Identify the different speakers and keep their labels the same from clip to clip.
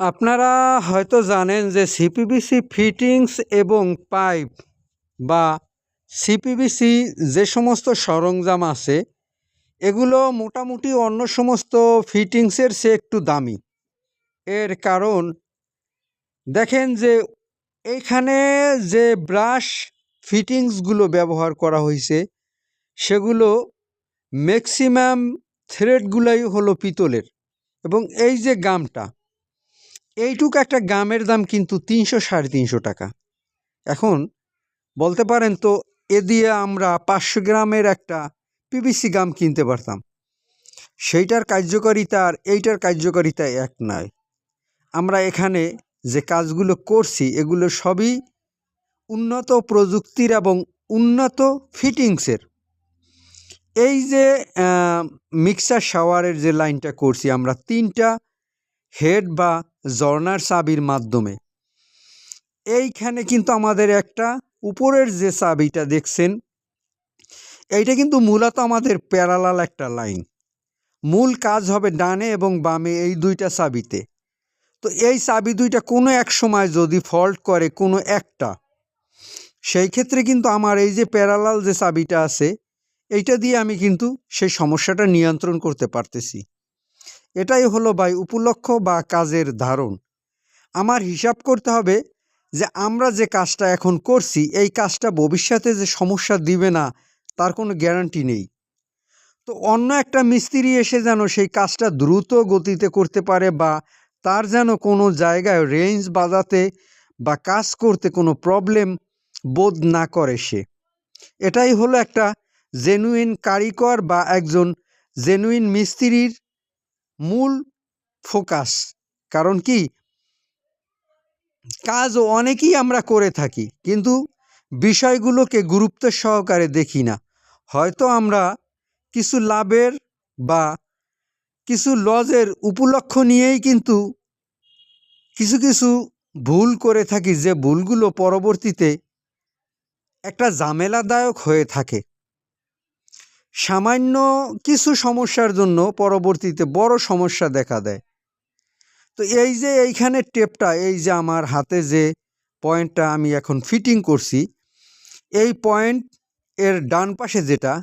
Speaker 1: আপনারা হয়তো জানেন যে সিপিবিসি ফিটিংস এবং পাইপ বা সিপিবিসি যে সমস্ত সরঞ্জাম আছে, এগুলো মোটামুটি অন্য সমস্ত ফিটিংসের চেয়ে একটু দামি। এর কারণ, দেখেন যে এইখানে যে ব্রাশ ফিটিংসগুলো ব্যবহার করা হয়েছে সেগুলো ম্যাক্সিমাম থ্রেডগুলাই হলো পিতলের এবং এই যে গামটা এইটুকু একটা গামের দাম কিন্তু তিনশো সাড়ে তিনশো টাকা। এখন বলতে পারেন তো, এ দিয়ে আমরা পাঁচশো গ্রামের একটা পিভিসি গাম কিনতে পারতাম। সেইটার কার্যকারিতা আর এইটার কার্যকারিতা এক নয়। আমরা এখানে যে কাজগুলো করছি, এগুলো সবই উন্নত প্রযুক্তির এবং উন্নত ফিটিংসের। এই যে মিক্সার শাওয়ারের যে লাইনটা করছি, আমরা তিনটা হেড বা জর্নার চাবির মাধ্যমে। এইখানে কিন্তু আমাদের একটা উপরের যে চাবিটা দেখছেন, এইটা কিন্তু মূলত আমাদের প্যারালাল একটা লাইন। মূল কাজ হবে ডানে এবং বামে এই দুইটা চাবিতে। তো এই চাবি দুইটা কোনো এক সময় যদি ফল্ট করে কোনো একটা, সেই ক্ষেত্রে কিন্তু আমার এই যে প্যারালাল যে চাবিটা আছে, এইটা দিয়ে আমি কিন্তু সেই সমস্যাটা নিয়ন্ত্রণ করতে পারতেছি। এটাই হলো ভাই উপলক্ষ বা কাজের ধারণ। আমার হিসাব করতে হবে যে আমরা যে কাজটা এখন করছি, এই কাজটা ভবিষ্যতে যে সমস্যা দিবে না, তার কোনো গ্যারান্টি নেই। তো অন্য একটা মিস্ত্রি এসে যেন সেই কাজটা দ্রুত গতিতে করতে পারে বা তার যেন কোনো জায়গায় রেঞ্জ বাজাতে বা কাজ করতে কোনো প্রবলেম বোধ না করে সে। এটাই হলো একটা জেনুইন কারিগর বা একজন জেনুইন মিস্ত্রির মূল ফোকাস। কারণ কি? কাজ অনেকেই আমরা করে থাকি, কিন্তু বিষয়গুলোকে গুরুত্ব সহকারে দেখি না। হয়তো আমরা কিছু লাভের বা কিছু লজের উপলক্ষ নিয়েই কিন্তু কিছু কিছু ভুল করে থাকি, যে ভুলগুলো পরবর্তীতে একটা ঝামেলাদায়ক হয়ে থাকে। সামান্য কিছু সমস্যার জন্য পরবর্তীতে বড় সমস্যা দেখা দেয়। তো এই যে এইখানে টেপটা, এই যে আমার হাতে যে পয়েন্টটা আমি এখন ফিটিং করছি, এই পয়েন্ট এর ডান পাশে যেটা,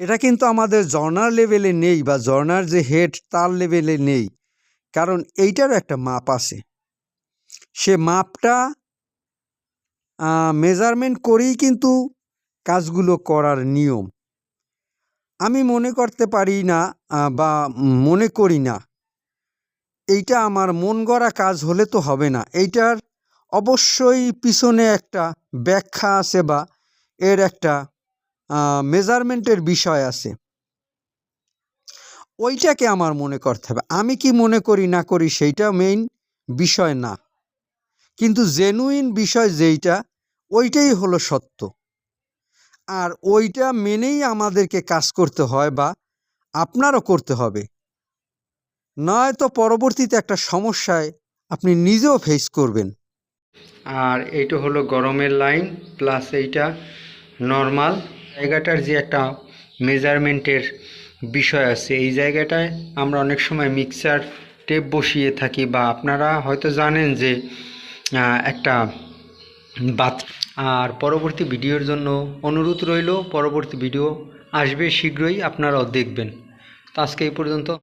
Speaker 1: এটা কিন্তু আমাদের জর্নার লেভেলে নেই বা জর্নার যে হেড তার লেভেলে নেই। কারণ এইটারও একটা মাপ আছে। সে মাপটা মেজারমেন্ট করেই কিন্তু কাজগুলো করার নিয়ম। আমি মনে করতে পারি না বা মনে করি না। এইটা আমার মন গড়া কাজ হলে তো হবে না। এইটার অবশ্যই পিছনে একটা ব্যাখ্যা আছে বা এর একটা মেজারমেন্টের বিষয় আছে। ওইটাকে আমার মনে করতে হবে। আমি কি মনে করি, না করি সেইটা মেইন বিষয় না। কিন্তু জেনুইন বিষয় যেইটা, ওইটাই হলো সত্য। আর ওইটা মেনেই আমাদেরকে কাজ করতে হয় বা আপনারও করতে হবে। নয়তো পরবর্তীতে একটা সমস্যায় আপনি নিজেও ফেস করবেন। আর এইটা হলো গরমের লাইন প্লাস এইটা নর্মাল জায়গাটার যে একটা মেজারমেন্টের বিষয় আছে, এই জায়গাটায় আমরা অনেক সময় মিক্সার টেপ বসিয়ে থাকি বা আপনারা হয়তো জানেন যে একটা বাত আর পরবর্তী ভিডিওর জন্য অনুরোধ রইল, পরবর্তী ভিডিও আসবে শীঘ্রই, আপনারাও দেখবেন। তো আজকে এই পর্যন্ত।